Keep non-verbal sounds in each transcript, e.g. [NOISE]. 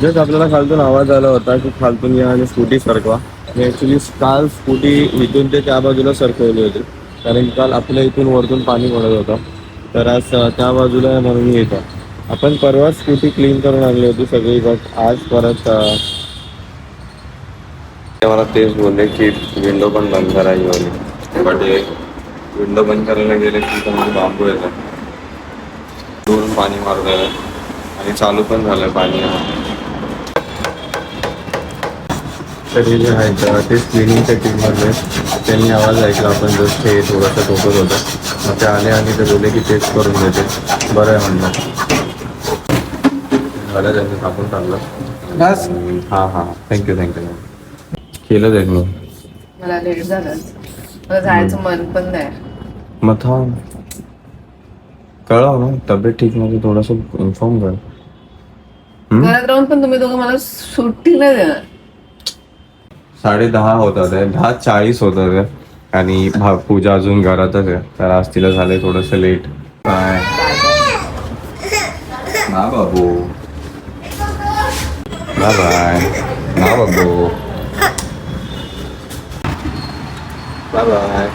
Just आपल्याला खालतून आवाज आला होता की खालतून या आणि स्कूटी सरकवा. मी ॲक्च्युली काल स्कूटी इथून ते त्या बाजूला सरकवली होती. कारण काल आपल्या इथून वरतून पाणी पडत होतं. तर आज त्या बाजूला म्हणून येत आपण परवा स्कूटी क्लीन करून आणली होती सगळी बट आज परत ते मला तेच बोलले की विंडो पण बंद करायची होती बट विंडो बंद करायला गेले की तर बांबू येतात. दोन पाणी मारून आणि चालू पण झालं पाणी. तर जे आहेत अं, तेच क्लिनिंगच्या टीममधले त्यांनी आवाज ऐकला. आपण जस्ट हे थोडंसं ठोकत होतं. मग ते आले आणि ते बोलले की तेच करून देते. बरं आहे म्हणलं. झालं त्यांनी टाकून टाकलं. बस. हां हां. थँक्यू थँक्यू केलं मग मला लेट झालं. मला जायचं मन पण नाही. मग थांब. कळव ना? तब्येत ठीक नव्हती थोडंसं इन्फॉर्म कर? घरात राहून पण तुम्ही दोघं मला सुट्टी नाही देणार. साडे दहा होतात दहा चाळीस होतात आणि भा- पूजा अजून घरातच आहे. तर आज तिला झालंय थोडस लेट काय? ना बाबू. ना बाय. ना बाबू. Bye bye.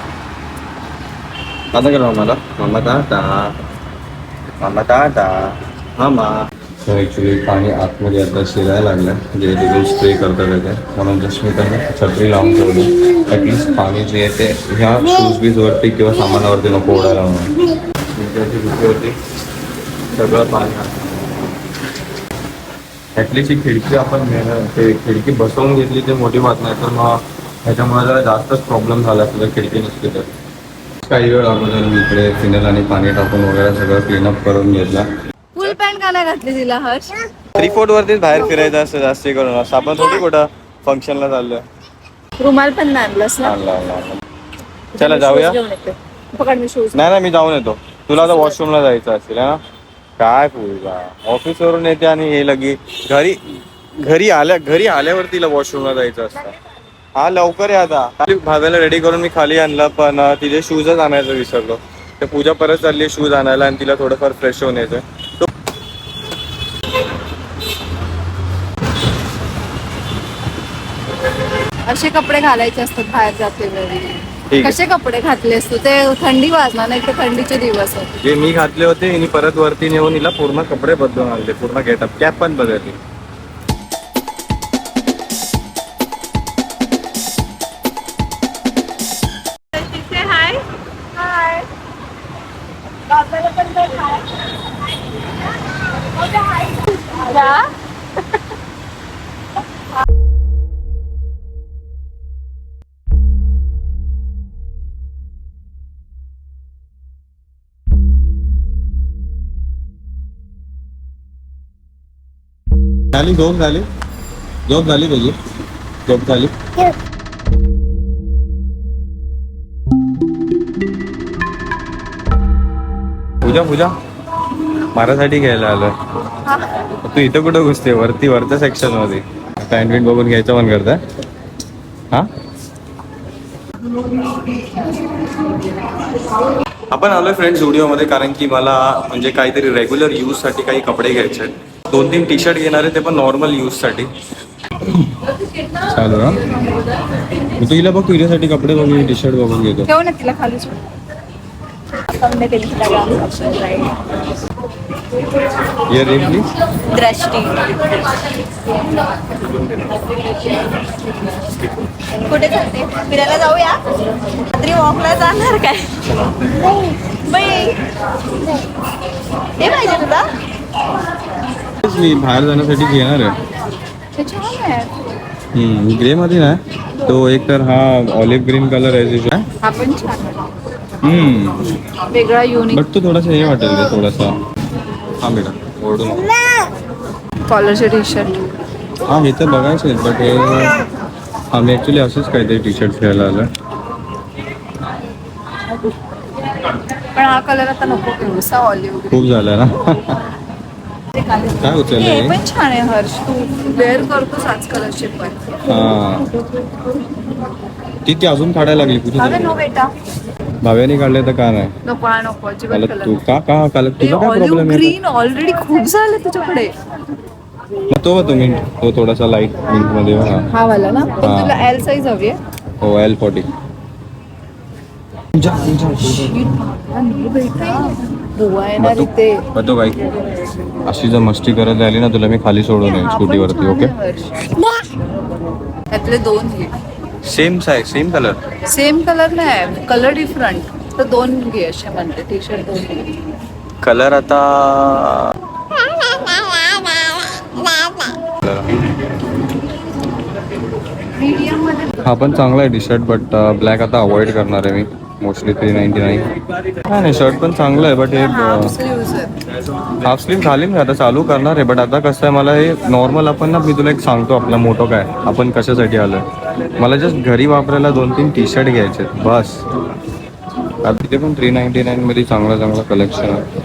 आता करा मला मम्मा टाटा मम्मा टाटा मामा तर ॲक्च्युली पाणी आतमध्ये आता शिरायला लागलं जे तिथून स्प्रे करतात येते म्हणून जस्ट मी त्यांना छत्री लावून ठेवली. ॲटलिस्ट पाणी जे आहे ते ह्या शूज बीजवरती किंवा सामानावरती नको ओढायला म्हणून त्याची भीती होती सगळं पाणी ॲटलिस्ट ही खिडकी आपण ते खिडकी बसवून घेतली ते मोठी बात नाही तर मग ह्याच्यामुळे जरा जास्तच प्रॉब्लेम झाला असता जर खिडकी नसली तर. काही वेळ अगोदर मी इकडे फिनल आणि पाणी टाकून वगैरे सगळं क्लीनअप करून घेतला. का नाही घातली तिला हर्ष. थ्री वरतीच बाहेर फिरायचं असतं जास्त करून. असं आपण थोडी कुठं फंक्शनला चाललोय. रुमाल पण नाही आणलास ना? आणलं, आणलं, आणलं. चला जाऊया. घेऊन येते. पकड मी शूज नाही ना मी जाऊन येतो. तुला आता वॉशरूमला जायचं असेल है ना? काय पूजा. ऑफिस वरून येते आणि हे लगी घरी घरी आल्या घरी आल्यावर तिला वॉशरूमला जायचं असतं. हा लवकर आहे आता. भाव्याला रेडी करून मी खाली आणलं पण अं, तिचे शूजच आणायचं विसरलो. तर पूजा परत चालली शूज आणायला आणि तिला थोडंफार फ्रेश होऊन यायचं असे कपडे घालायचे असतात बाहेर जाते वेळी ठीक आहे. कसे कपडे घातले असतो? ते थंडी वाजणार नाही तर थंडीचे दिवस होते जे मी घातले होते हिने परत वरती नेऊन हिला पूर्ण कपडे बदलून आणले पूर्ण गेटअप कॅप पण बदलली. हाय. हाय. बाबाला पण तर हाय. हाय झाली झोप झाली. झोप झाली तुझी. झोप झाली. पूजा पूजा. मारासाठी घ्यायला आलो तू इथं कुठं घुसते? वरती वरच्या सेक्शनमध्ये. पॅन्ट बिंट बघून घ्यायचं मन करताय. हा? आपण आलोय फ्रेंड्समध्ये कारण की मला म्हणजे काहीतरी रेग्युलर यूजसाठी काही कपडे घ्यायचे आहेत. दोन तीन टी शर्ट घेणार आहे ते पण नॉर्मल यूजसाठी. चालू ना मी तुला बघ तुझ्यासाठी कपडे बघून टी शर्ट बघून घेतो. ठेव ना तिला खाली ये रे प्लीज दृष्टी कुठे चालते फिरायला जाऊया? रात्री वॉकला जाणार काय? बाई. हे पाहिजे तुला? मी बाहेर जाण्यासाठी घेणार आहे. ते छान आहे. ग्रे मध्ये ना तो एक तर हा ऑलिव्ह ग्रीन कलर आहे तिचा हा पण छान आहे. हम्म. वेगळा युनिक बट तो थोडासा हे वाटेल रे थोडासा. हा बेटा ओरडू नको. कॉलरचे टी शर्ट हा हे तर बघायचं आहे बट हे आम्ही ॲक्च्युली असंच काहीतरी टी शर्ट घ्यायला आलं पण हा कलर आता नको एवढसा ऑलिव्ह खूप झालं ना. काय? हे हे? पण छान आहे हर्ष. तू वेअर करतोस आजकाल असे पण. हा. ती ती अजून काढायला लागली कुठे नो बेटा. भाव्याने काढले तर का नाही. नको हा नको अजिबात मला कलर तू का का काल ते तुझा काय ऑलिव्ह प्रॉब्लेम आहे? ग्रीन ऑलरेडी खूप झाले तुझ्याकडे. मग तो बघ तुम्ही तो थोडासा लाइट मिंटमध्ये हा हा वाला ना? पण हा. तुला एल साईज हवी आहे. हो एल फोर्टी येणार इथे बघतो बाई अशी जर मस्ती करत राहिली ना तुला मी खाली सोडून पण स्कूटीवरती ओके. त्यातले दोन घे. Same size same colour same colour नाही कलर डिफरंट तर दोन घे असे म्हणते टी शर्ट दोन घे. कलर आता मीडियममध्ये हा पण चांगला आहे टी शर्ट बट ब्लॅक आता अवॉइड करणार आहे मी. मोस्टली थ्री नाईन्टी नाईन नाही नाही शर्ट पण चांगलं आहे बट हे हाफ स्लीव्ज आहेत हाफ स्लीव घालीन मी आता चालू करणार आहे बट आता कसं आहे मला हे नॉर्मल आपण ना मी तुला एक सांगतो आपला मोठो काय. आपण कशासाठी आलोय? मला जस्ट घरी वापरायला दोन तीन टी शर्ट घ्यायचे आहेत. बस. तिथे पण थ्री नाईन्टी नाईनमध्ये चांगलं चांगलं कलेक्शन आहे.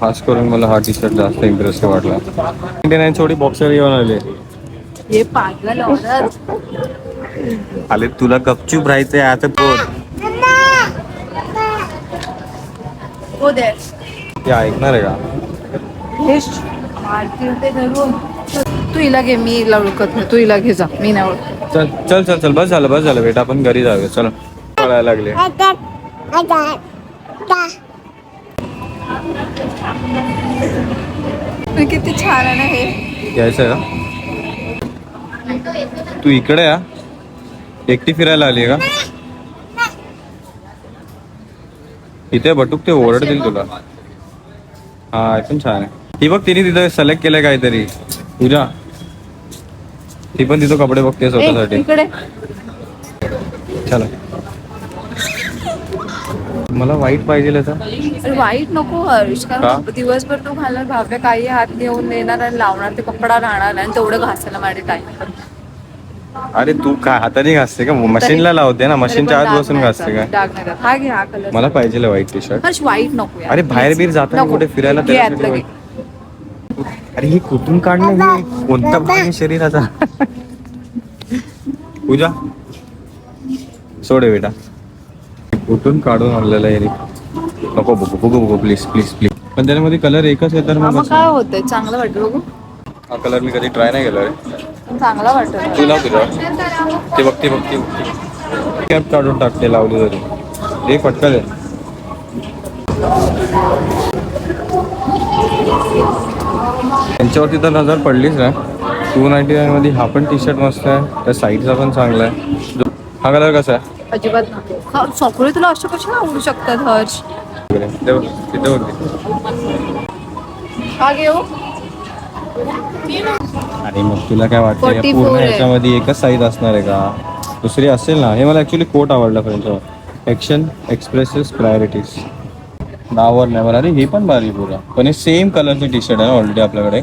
खास करून मला हा टी शर्ट जास्त इंटरेस्टिंग वाटला नाईन्टी नाईन थोडी बॉक्सर येऊन आले आले तुला गपचूप राहायचंय आता पोर हो ते ऐकणार आहे का? ते तू हिला घे मी हिला ओळखत नाही. तू हिला घे जा. मी नाही ओळखत. चल चल चल चल बस झालं बस झालं बेटा आपण घरी जाऊया चल. कळायला लागले. किती छान आहे ना हे. का? तू इकडे या. एकटी फिरायला आली का? इथे बटूक ते ओरडतील तुला. हा हे पण छान आहे. ती बघ तिने तिथं सिलेक्ट केलंय काहीतरी. पूजा. ती पण तिथं कपडे बघते स्वतःसाठी इकडे चला मला वाईट पाहिजे वाईट नको हर्ष कारण का? दिवसभर तू घालणार भाव्या काही हात घेऊन देणार आणि लावणार ते कपडा राहणार आणि तेवढं घासायला माझे टाइम अरे तू काय हाताने घासते का मशीनला लावते ना मशीनच्या आत बसून घासते काय डाग नाही जात. हा घे हा कलर मला पाहिजे व्हाईट टी शर्ट हर्ष वाईट नको यार. अरे बाहेर बीर जाताना. कुठे फिरायला घे घे. अरे हे कुठून काढलं हे? कोणता भाग आहे शरीराचा पूजा. सोडे बेटा. कुठून काढून आणलेलं आहे नको बघू बघू बघू प्लीज प्लीज प्लीज पण त्याच्यामध्ये कलर एकच आहे तर मग? काय होतंय? चांगलं वाटतं बघू. हा कलर मी कधी ट्राय नाही केला रे. चांगला वाटत तू लाव तुझ्या ते बघते बघते बघते कॅप काढून टाकते लावली तरी एक फटका दे त्यांच्यावरती तर नजर पडलीच ना. टू नाईन्टी नाईन मध्ये हा पण टी शर्ट मस्त आहे. त्या साईडचा पण चांगला आहे. हा कलर कसा आहे? अजिबात नको हा, तुला आवडू शकतात हर्ष. तिथे हा. आणि मग तुला काय वाटतं या 44 पूर्ण. याच्यामध्ये एकच साईज असणार आहे का? दुसरी असेल ना. हे मला ऍक्च्युली कोट आवडला फ्रेंडचं ॲक्शन एक्सप्रेसेस प्रायोरिटीज नावावर नाही अरे हे पण भारी पुरा. पण हे सेम कलरचे टी शर्ट आहे ना ऑलरेडी आपल्याकडे.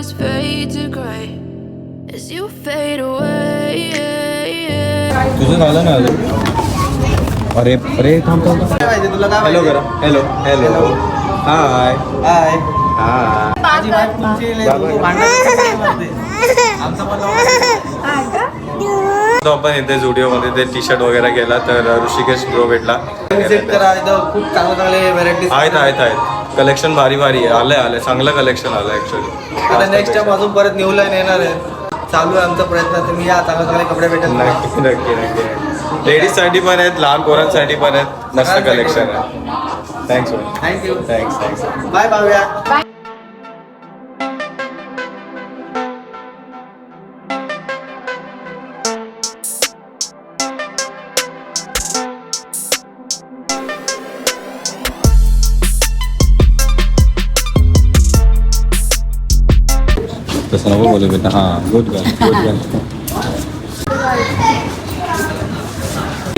eyes fade to gray as you fade away. तुझं झालं ना अजून अरे अरे थांब थांब. काय पाहिजे तुला काय हॅलो पाहिजे? करा हॅलो हॅलो हाय हाय हाय माझी बायको तुमची लय भांडणं करते. आमचं पण लवकर तो आपण इथे जुडिओ मध्ये ते टी शर्ट वगैरे गेला तर ऋषिकेश ब्रो भेटला. विजिट करा इथं खूप चांगले चांगले व्हरायटीज आहेत. आहेत आहेत कलेक्शन भारी भारी आहे. आलंय आलंय. चांगलं कलेक्शन आलं ऍक्च्युली आता नेक्स्ट टाइम अजून परत न्यू लाईन येणार आहे चालू आहे आमचा प्रयत्न. तुम्ही या चांगले चांगले कपडे भेटेल नक्की नक्की नक्की. लेडीजसाठी पण आहेत लहान पोरांसाठी पण आहेत. मस्त कलेक्शन आहे. Thanks thank you thanks thanks bye Bhavya. तसं नको बोलू बेटा. हां गुड गर्ल गुड गर्ल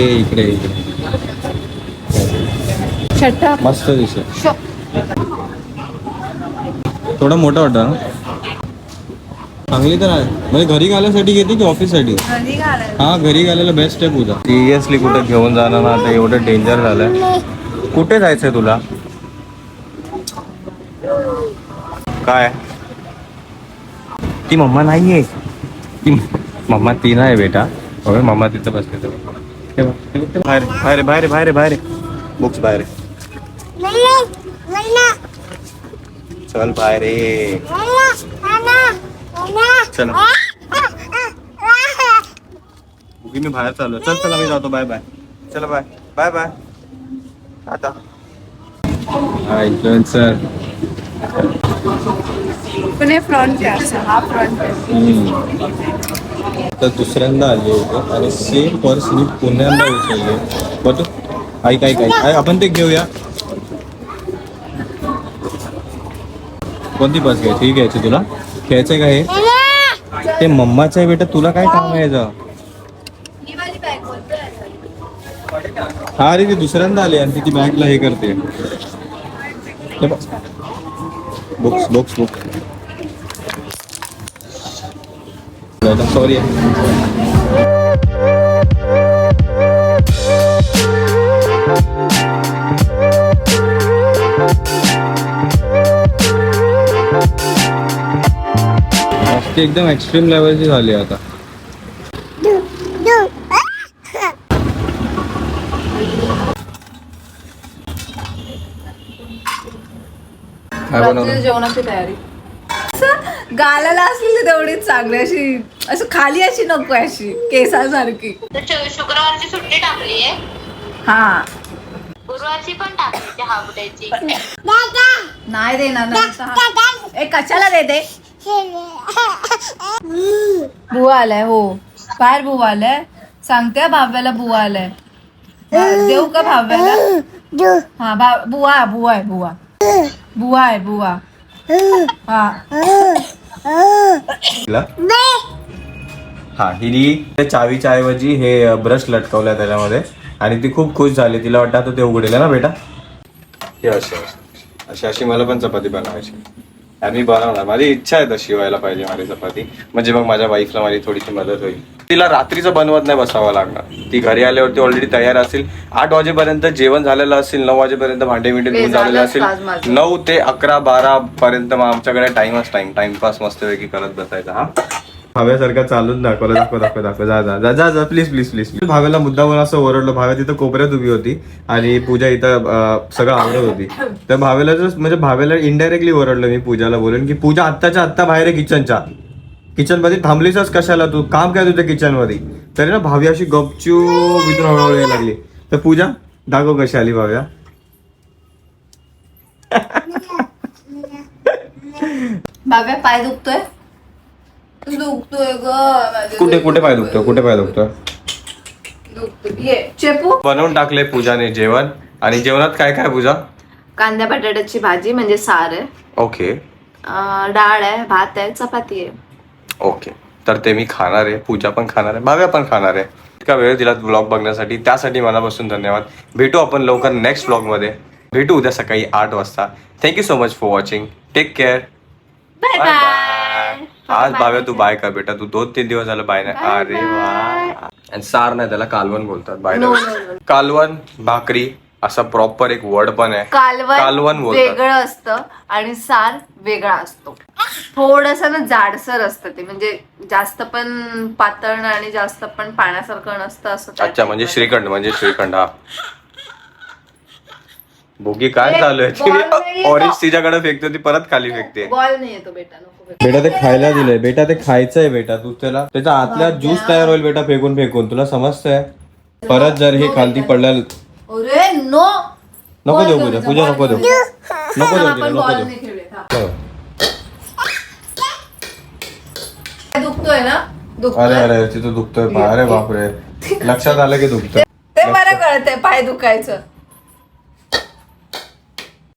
इकडे इकडे. मस्त दिसत थोडा मोठा वाटतं ना चांगली तर आहे. म्हणजे घरी घालायसाठी घेते की ऑफिससाठी? घरी घालायला. हा घरी घालायला बेस्ट आहे पूजा. सिरियसली कुठे घेऊन जाणार ना? आता एवढं डेंजर झालंय. कुठे जायचंय तुला? काय? ती मम्मा नाहीये ती मम्मा ती नाही बेटा होय मम्मा तिथं बसते तर हे बघ, हे बघ, ते बाहेर बाहेर बाहेर बाहेर बाहेर बुक्स बाहेर चल बाहेर. चल मी बाहेर चाललो चल चला मी जातो बाय बाय चला बाय बाय बाय आता हा इन्फ्लुएन्सर पण हे फ्रंट आहे असं, हा फ्रंट आहे तर दुसऱ्यांदा आले होते आणि सेम पर्स मी पुण्यांदा उचलले बघ ऐक ऐक ऐक. ऐक, आपण ते घेऊया. कोणती पर्स घ्यायची? ही घ्यायची तुला? घ्यायचंय का हे? ते मम्माचं आहे बेटा. तुला काय काम आहे याचं? हा अरे ती दुसऱ्यांदा आली आणि ती ती बॅगला हे करते. बुक्स बुक्स बुक्स सॉरी ती एकदम एक्स्ट्रीम लेवलची झाली आता काय रात्रीच्या बनवलं. जेवणाची तयारी. असं गालाला असलेली तेवढीच चांगली अशी असं खाली अशी नको अशी केसासारखी. शुक्रवारची सुट्टी टाकली आहे. हा. गुरुवारची पण टाकली हाफ डेची नाही देणार ना हा. ए कशाला देते बुवा आलाय हो. बाहेर बुवा आलाय. सांगते हा भाव्याला बुवा आलाय. हा, देऊ का भाव्याला? हा भा बुवा बुवा आहे बुवा. बुवा आहे बुवा. हा. हा हिने त्या चावीच्या ऐवजी हे ब्रश लटकवलाय त्याच्यामध्ये. आणि ती खूप खुश झाली. तिला वाटतं आता ते उघडेल ना बेटा? हे अशी अशी अशी. अशी मला पण चपाती बनवायची. आणि मी बनवणार. माझी इच्छा आहे तशी व्हायला पाहिजे माझी चपाती. म्हणजे मग माझ्या वाईफला माझी थोडीशी मदत होईल. तिला रात्रीचं बनवत नाही बसावं लागणार. ती घरी आल्यावरती ऑलरेडी तयार असेल. आठ वाजेपर्यंत जेवण झालेलं असेल नऊ वाजेपर्यंत भांडे ते धुवून झालेलं असेल. नऊ ते अकरा बारा पर्यंत मग आमच्याकडे टाइमच टाइम टाइमपास मस्तपैकी करत बसायचा हा. भाव्यासारखा चालून दाखवलं दाखव दाखव दाखव. जा जा जा जा जा. प्लीज प्लीज प्लीज भाव्याला मुद्दावर असं ओरडलं. भाव्या तिथं कोपऱ्यात उभी होती आणि पूजा इथं सगळं आवडत होती. तर भावेला जर म्हणजे भावेला इनडायरेक्टली ओरडलं मी पूजाला बोलून की पूजा आत्ताच्या आत्ता बाहेर आहे किचनच्या किचनमध्ये थांबलीसच कशाला तू? काम काय तुझ्या किचनमध्ये तरी ना भाव्या अशी गपचूप इथून हळूहळू यायला लागली. तर पूजा दाखव कशी आली भाव्या. भाव्या पाय दुखतोय? दुखतोय ग? कुठे कुठे पाय दुखतो कुठे पाय दुखतो दुखतोय. चेपू. बनवून टाकले पूजाने जेवण. आणि जेवणात काय काय पूजा? कांद्या बटाट्याची भाजी म्हणजे सार आहे. ओके. डाळ आहे भात आहे चपाती आहे. ओके. तर ते मी खाणार आहे. पूजा पण खाणार आहे. भाव्या पण खाणार आहे. इतका वेळ दिला ब्लॉग बघण्यासाठी. त्यासाठी मनापासून धन्यवाद. भेटू आपण लवकर नेक्स्ट ब्लॉगमध्ये भेटू उद्या सकाळी आठ वाजता. Thank you so much for watching take care bye bye आज भाव्या तू बाय कर बेटा. तू दोन तीन दिवस झालं बाय नाही. अरे वा. आणि सार नाही त्याला कालवण बोलतात बाय कालवण भाकरी असा प्रॉपर एक वर्ड पण आहे. कालवण कालवण बोलतात. वेगळं असतं आणि सार वेगळा असतो. थोडस ना जाडसर असतं ते. म्हणजे जास्त पण पातळ नाही आणि जास्त पण पाण्यासारखं नसतं असं अच्छा. म्हणजे श्रीखंड म्हणजे श्रीखंड हा. भोगी काय चालू आहे? नाही येतो. ऑरेंज तिच्याकडे फेकते ती परत खाली फेकते. बॉल नाही येतो बेटा नको बेटा. बेटा ते खायला दिलंय. बेटा ते खायचंय बेटा. तू त्याला त्याच्या आतल्या ज्यूस तयार होईल बेटा फेकून फेकून. तुला समजतंय? परत जर हे खालती पडल्या अरे नो. नको देऊ पूजा पूजा नको देऊ. नको देऊ तिला, आपण नको देऊ. हा. चलो. दुखतोय ना? अरे दुखतोय? अरे तिथं दुखतोय अरे बापरे. [LAUGHS] लक्षात आलं की दुखतोय. ते मला कळतंय पाय दुखायचं.